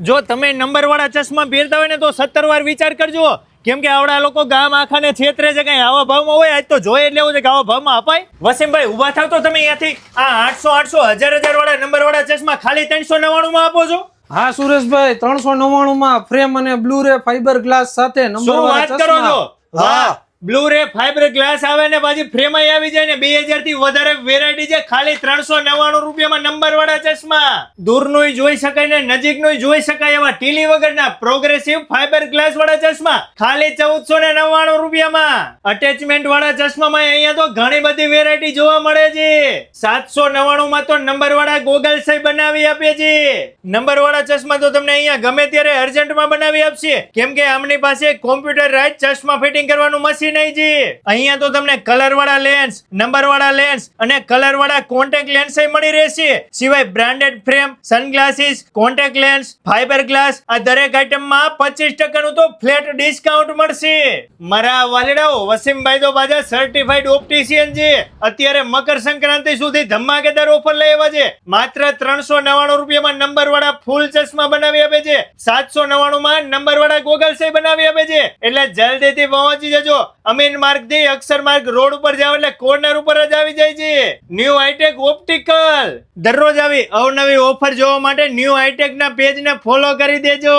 જો તમે નંબર વાળા ચશ્મા પહેરતા હોય ને તો સત્તર વાર વિચાર કરજો કેમ કે આવડા લોકો ગામ આખાને છેતરે છે કઈ આવા ભાવમાં હોય આજ તો જોઈએ એટલે એવું છે કે આવા ભાવમાં અપાય. વસીમભાઈ ઊભા થાવ તો તમે અહીંયાથી આ આઠસો આઠસો હજાર હજાર વાળા નંબર વાળા ચશ્મા ખાલી ત્રણસો નવ્વાણું માં આપો છો? હા સુરેશભાઈ ત્રણસો નવ્વાણું માં ફ્રેમ અને બ્લુ રે ફાઈબર ગ્લાસ સાથે નંબર વાત કરો છો? વાહ. બ્લુ રે ફાઈબર ગ્લાસ આવે ને પાછી ફ્રેમ આવી જાય ને બે હજારથી વધારે વેરાયટી છે. ખાલી ત્રણસો નવ્વાણું રૂપિયામાં નંબર વાળા ચશ્મા. દૂરનું જોઈ શકાય ને નજીકનું જોઈ શકાય એવા ટીલી વગરના પ્રોગ્રેસિવ ફાઈબર ગ્લાસ વાળા ચશ્મા. ખાલી ચૌદસો ને નવ્વાણું રૂપિયામાં. અટેચમેન્ટ વાળા ચશ્મામાં અહીંયા તો ઘણી બધી વેરાયટી જોવા મળે છે. સાતસો નવ્વાણું માં તો નંબર વાળા ગોગલ્સ બનાવી આપે છે. નંબર વાળા ચશ્મા તો તમને અહીંયા ગમે ત્યારે અર્જન્ટમાં બનાવી આપશે. કેમ કે આમની પાસે કોમ્પ્યુટર રાઈટ ચશ્મા ફિટિંગ કરવાનું મશીન નહીં અહીંયા તો તમને કલર વાળા લેન્સ નંબર વાળા લેન્સ અને કલર વાળા કોન્ટેક્ટ લેન્સ મળી રહેશે. સિવાય branded frame sunglasses contact lens fibre glass આ દરેક આઇટમમાં પચીસ ટકાનું તો ફ્લેટ ડિસ્કાઉન્ટ મળશે. મારા વાલીડાઓ, વસીમભાઈ તો બાજા સર્ટિફાઈડ ઓપ્ટિશિયન છે. અત્યારે મકર સંક્રાંતિ સુધી ધમાકેદાર ઓફર લઈ આવ્યા છે. માત્ર ત્રણસો નવાણું રૂપિયામાં નંબર વાળા ફૂલ ચશ્મા બનાવી આપે છે. સાતસો નવાણું માં નંબર વાળા ગોગલ્સ બનાવી આપે છે. એટલે જલ્દીથી પહોંચી જજો. અમીન માર્ગથી અક્ષર માર્ગ રોડ ઉપર જાવ એટલે કોર્નર ઉપર જ આવી જાય છે. ન્યૂ હાઈટેક ઓપ્ટિકલ દરરોજ આવી અવનવી ઓફર જોવા માટે ન્યૂ હાઈટેક ના પેજ ને ફોલો કરી દેજો.